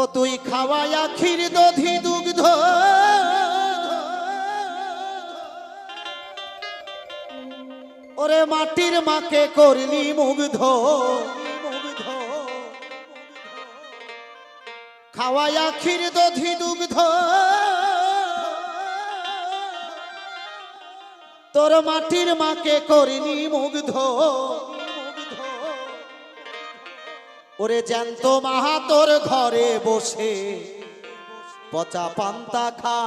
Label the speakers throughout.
Speaker 1: ও তুই খাওয়ায়া ক্ষীর দধি দুগ্ধ। ওরে মাটির মাকে করলি মুগ্ধ খাওয়ায়া ক্ষীর দধি দুগ্ধ। তোর মাটির মাকে করিনি মুগ্ধ। ওরে জ্যান্ত মাহাতোর ঘরে বসে পচা পান্তা খা।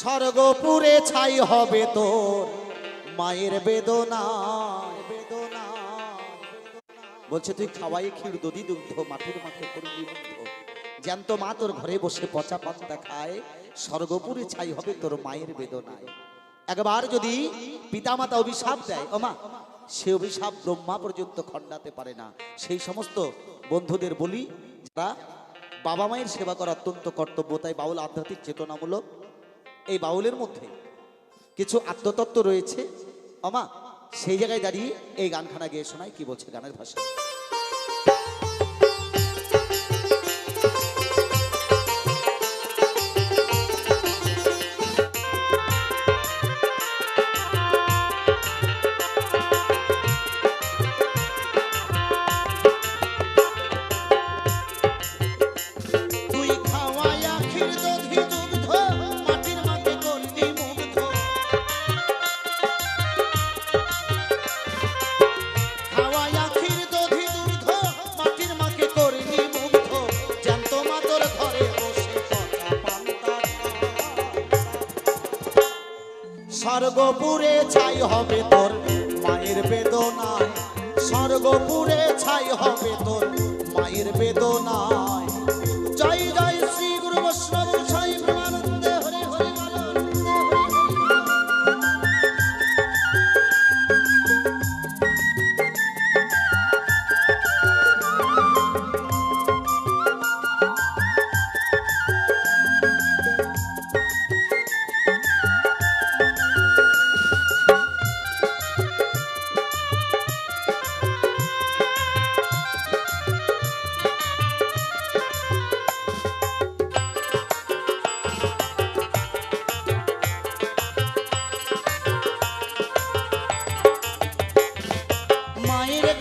Speaker 1: স্বর্গপুরে ছাই হবে তোর মায়ের বেদনা। বেদনা বলছে, তুই খাওয়াই ক্ষীর, দধি, দুগ্ধ মাকে করলি মুগ্ধ জ্যান্ত মা তোর ঘরে বসে পচা পান্তা খায়, স্বর্গপুরে ছাই হবে তোর মায়ের বেদনায়। একবার যদি পিতামাতা অভিশাপ দেয় ওমা সে অভিশাপ ব্রহ্মা পর্যন্ত খণ্ডাতে পারে না। সেই সমস্ত বন্ধুদের বলি, যারা বাবা মায়ের সেবা করা অত্যন্ত কর্তব্য, তাই বাউল আধ্যাত্মিক চেতনামূলক, এই বাউলের মধ্যে কিছু আত্মতত্ত্ব রয়েছে। অমা সেই জায়গায় দাঁড়িয়ে এই গানখানা গিয়ে শোনায় কি বলছে গানের ভাষা? স্বর্গপুরে ছাই হবে তোর মায়ের বেদনায়। স্বর্গপুরে ছাই হবে তোর মায়ের বেদনায়। জয় জয় শ্রী গুরু বৈষ্ণব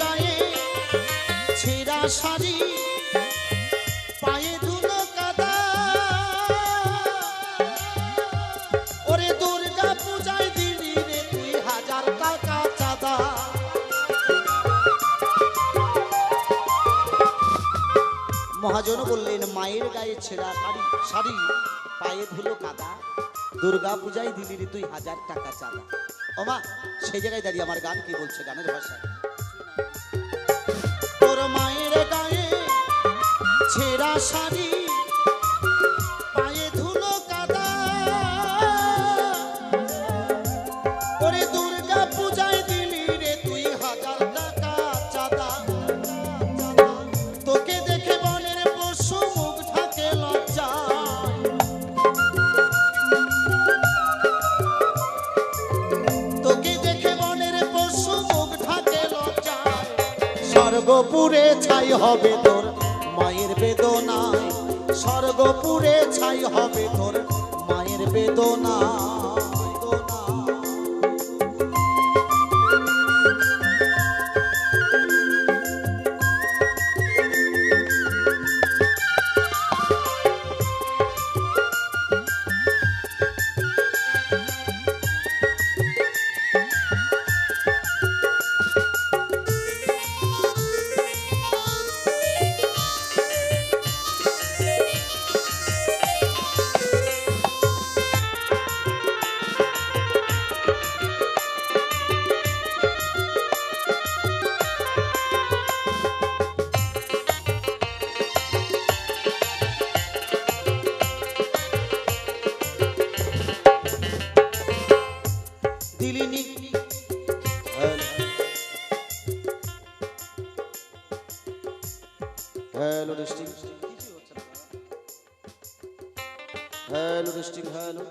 Speaker 1: গায়ে ছেঁড়া শাড়ি, পায়ে ধুলো কাদা। ওরে দুর্গা পূজায় দিলি রে তুই হাজার টাকা চাঁদা। মহাজন বললেন, মায়ের গায়ে ছেঁড়া শাড়ি শাড়ি, পায়ে ধুলো কাদা। দুর্গা পূজায় দিলি রে তুই হাজার টাকা চাঁদা। ওমা সেই জায়গায় দাঁড়িয়ে আমার গান কি বলছে? গানের ভাষায়। ছেঁড়া শাড়ি, পায়ে ধুলো কাদা। ওরে দুর্গা পূজায় দিলি রে তুই হাজার টাকা চাঁদা। তোকে দেখে বনের পশু মুখ ঢাকে লজ্জা। তোকে দেখে মনের পশু মুখ ঢাকে লজ্জায় স্বর্গপুরে ছাই হবে মায়ের বেদনায় স্বর্গপুরে ছাই হবে তোর মায়ের বেদনা দিলিনি hello. District hello district hello.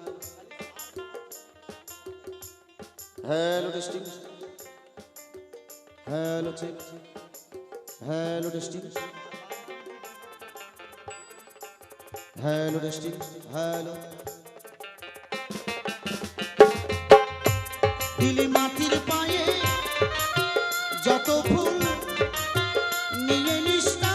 Speaker 1: Hello district hello check hello testing hello testing hello. দিলি মাটির পায়ে। যত ফুল নিয়ে নিষ্ঠা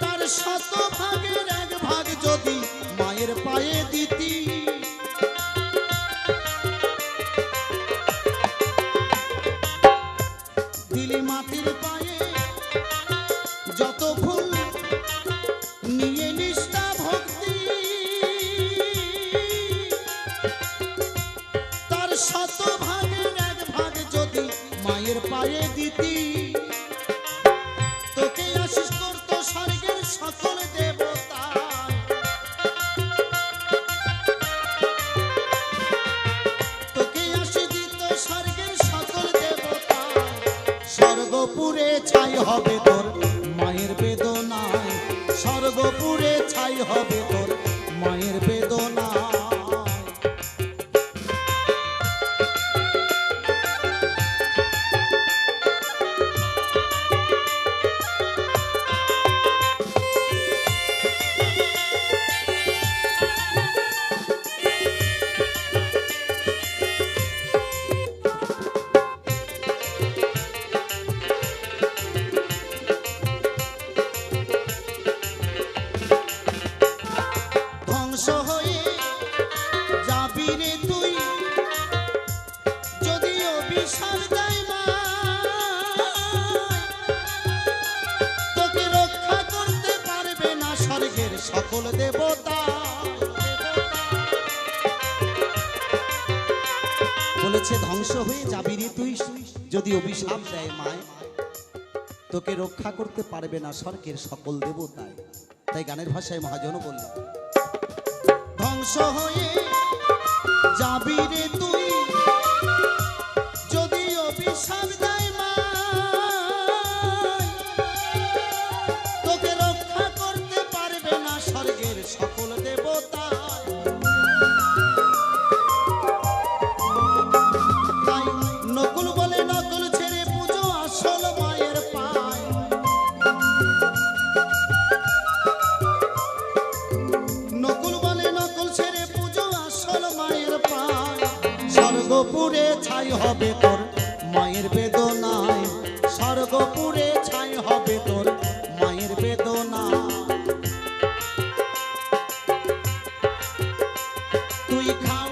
Speaker 1: তার শত ভাগ যদি মায়ের পায়ে দিতি। দিলি মাটির পায়ে মায়ের পায়ে দিতি। তোকে আশিস করতো স্বর্গের সকল স্বর্গপুরে ছাই হবে তোর মায়ের বেদনায়। স্বর্গপুরে ছাই হবে তোর মায়ের বেদনায়। সকল দেবতা, বলেছে, ধ্বংস হয়ে যাবি রে তুই। যদি অভিশাপ দেয় মায়, তোকে রক্ষা করতে পারবে না স্বর্গের সকল দেবতায়। তাই গানের ভাষায় মহাজন বলল, ধ্বংস হয়ে যাবি রে তুই। যদি অভিশাপ স্বর্গপুরে ছাই হবে তোর মায়ের বেদনায়